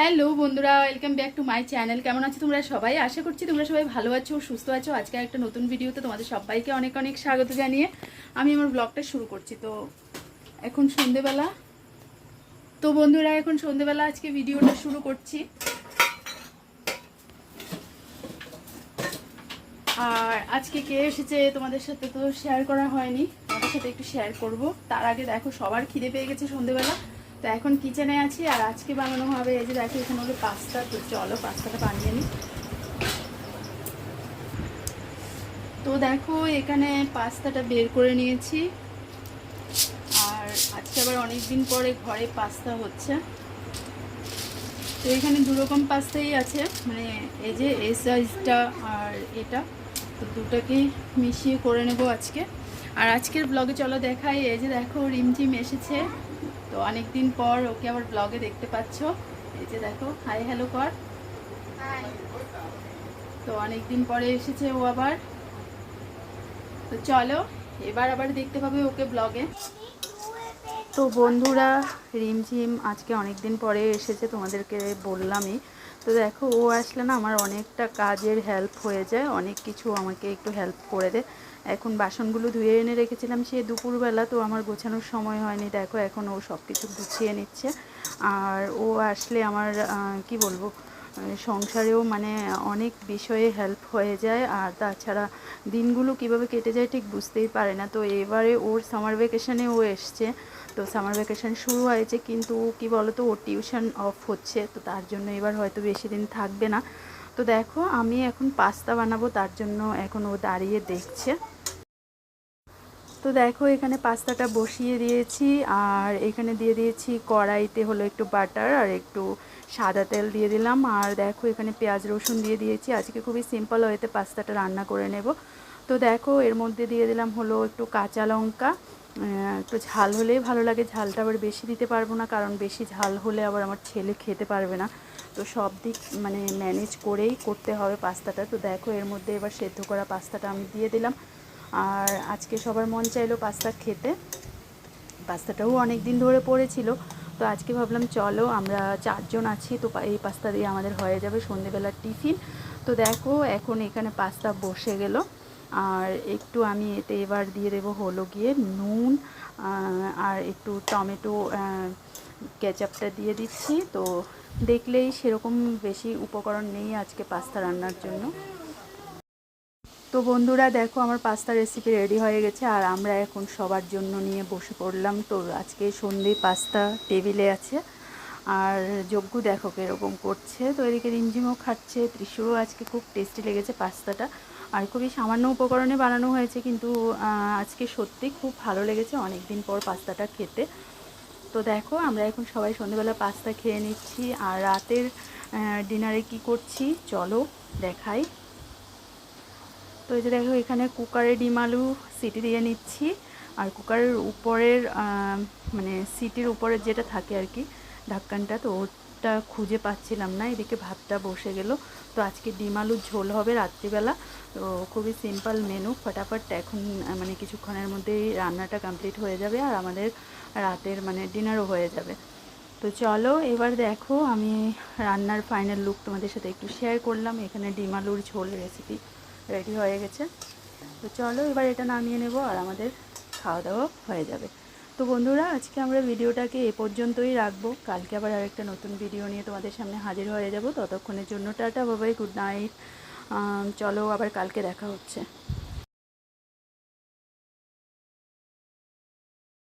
Hello বন্ধুরা welcome back to my channel কেমন আছো তোমরা সবাই? আশা করছি তোমরা সবাই ভালো আছো, সুস্থ আছো। আজকে একটা নতুন ভিডিওতে তোমাদের সবাইকে অনেক অনেক স্বাগত জানিয়ে আমি আমার ব্লগটা শুরু করছি। তো এখন সন্ধেবেলা। তো বন্ধুরা, এখন সন্ধেবেলা আজকে ভিডিওটা শুরু করছি। আর আজকে কে এসেছে তোমাদের সাথে তো শেয়ার করা হয়নি। তোমাদের সাথে একটু শেয়ার করব। তার আগে দেখো, সবার খিদে পেয়ে গেছে সন্ধেবেলা। তো এখন কিচেনে আছি আর আজকে বানানো হবে এই যে দেখো এখানে হলো পাস্তা তো চলো পাস্তাটা বানিয়ে নিই তো দেখো এখানে পাস্তাটা বের করে নিয়েছি। আর আজকে আবার অনেক দিন পরে ঘরে পাস্তা হচ্ছে। তো এখানে দু রকম পাস্তাই আছে মানে এই যে এই সাইজটা আর এটা, তো দুটাকেই মিশিয়ে করে নেব আজকে। আর আজকের ব্লগে চলো দেখাই, এই যে দেখো রিমঝিম এসেছে। তো অনেক দিন পর ওকে আবার ব্লগে দেখতে পাচ্ছ। এই যে দেখো হাই হ্যালো কর। তো অনেক দিন পরে এসেছে ও আবার। তো চলো এবার আবার দেখতে পাবে ওকে ব্লগে তো বন্ধুরা রিমঝিম আজকে অনেক দিন পরে এসেছে তোমাদেরকে বললামই। তো দেখো, ও আসলে না আমার অনেকটা কাজের হেল্প হয়ে যায়। অনেক কিছু আমাকে একটু হেল্প করে দেয়। এখন বাসনগুলো ধুয়ে এনে রেখেছিলাম সে দুপুরবেলা, তো আমার গোছানোর সময় হয়নি। দেখো, এখন ও সব কিছু গুছিয়ে নিচ্ছে। আর ও আসলে আমার কি বলব সংসারেও মানে অনেক বিষয়ে হেল্প হয়ে যায়। আর তাছাড়া দিনগুলো কীভাবে কেটে যায় ঠিক বুঝতেই পারে না। তো এবারে ওর সামার ভ্যাকেশনে ও এসছে। তো সামার ভ্যাকেশন শুরু হয়েছে কিন্তু কি বলতো, ওর টিউশন অফ হচ্ছে। তো তার জন্য এবার হয়তো বেশি দিন থাকবে না। তো দেখো, আমি এখন পাস্তা বানাবো, তার জন্য এখন ও দাঁড়িয়ে দেখছে। তো দেখো, এখানে পাস্তাটা বসিয়ে দিয়েছি, আর এখানে দিয়ে দিয়েছি কড়াইতে হলো একটু বাটার আর একটু সাদা তেল দিয়ে দিলাম। আর দেখো, এখানে পেঁয়াজ রসুন দিয়ে দিয়েছি। আজকে খুবই সিম্পল হয়েতে পাস্তাটা রান্না করে নেব। তো দেখো, এর মধ্যে দিয়ে দিলাম হলো একটু কাঁচা লঙ্কা। একটু ঝাল হলেই ভালো লাগে। ঝালটা আবার বেশি দিতে পারব না, কারণ বেশি ঝাল হলে আবার আমার ছেলে খেতে পারবে না। তো সব দিক মানে ম্যানেজ করেই করতে হবে পাস্তাটা। তো দেখো, এর মধ্যে এবার সেদ্ধ করা পাস্তাটা আমি দিয়ে দিলাম। আর আজকে সবার মন চাইলো পাস্তা খেতে। পাস্তাটাও অনেক দিন ধরে পড়েছিল, তো আজকে ভাবলাম চলো আমরা চারজন আছি, তো এই পাস্তা দিয়ে আমাদের হয়ে যাবে সন্ধেবেলার টিফিন। তো দেখো এখন এখানে পাস্তা বসে গেল, আর একটু আমি এতে এবার দিয়ে দেবো হলো গিয়ে নুন আর একটু টমেটো কেচাপটা দিয়ে দিচ্ছি। তো দেখলেই সেরকম বেশি উপকরণ নেই আজকে পাস্তা রান্নার জন্য। তো বন্ধুরা দেখো, আমার পাস্তা রেসিপি রেডি হয়ে গেছে আর আমরা এখন সবার জন্য নিয়ে বসে পড়লাম। তো আজকে সন্ধে পাস্তা টেবিলে আছে। আর যজ্ঞ দেখো কীরকম করছে। তো এদিকে রিমঝিমও খাচ্ছে ত্রিশুরও আজকে খুব টেস্টি লেগেছে পাস্তাটা। আর খুবই সামান্য উপকরণে বানানো হয়েছে, কিন্তু আজকে সত্যি খুব ভালো লেগেছে অনেক দিন পর পাস্তাটা খেতে। তো দেখো, আমরা এখন সবাই সন্ধ্যেবেলা পাস্তা খেয়ে নিচ্ছি। আর রাতের ডিনারে কি করছি? চলো দেখাই। তো এই যে দেখো, এখানে কুকারে ডিম আলু সিটি দিয়ে নিচ্ছি। আর কুকারের উপরের মানে সিটির উপরের যেটা থাকে আর কি ঢাক্কানটা তো ওটা খুঁজে পাচ্ছিলাম না, এদিকে ভাতটা বসে গেল। তো আজকে ডিম আলুর ঝোল হবে রাত্রিবেলা। তো খুবই সিম্পল মেনু, ফটাফট এখন মানে কিছুক্ষণের মধ্যেই রান্নাটা কমপ্লিট হয়ে যাবে আর আমাদের রাতের মানে ডিনারও হয়ে যাবে। তো চলো, এবার দেখো, আমি রান্নার ফাইনাল লুক তোমাদের সাথে একটু শেয়ার করলাম। এখানে ডিম আলুর ঝোল রেসিপি রেডি হয়ে গেছে। তো চলো এবার এটা নামিয়ে নেব আর আমাদের খাওয়া দাওয়া হয়ে যাবে। তো বন্ধুরা, আজকে আমরা ভিডিওটাকে এ পর্যন্তই রাখব। কালকে আবার আরেকটা নতুন ভিডিও নিয়ে তোমাদের সামনে হাজির হয়ে যাব। ততক্ষণের জন্য টাটা, বাবাই গুড নাইট চলো আবার কালকে দেখা হচ্ছে।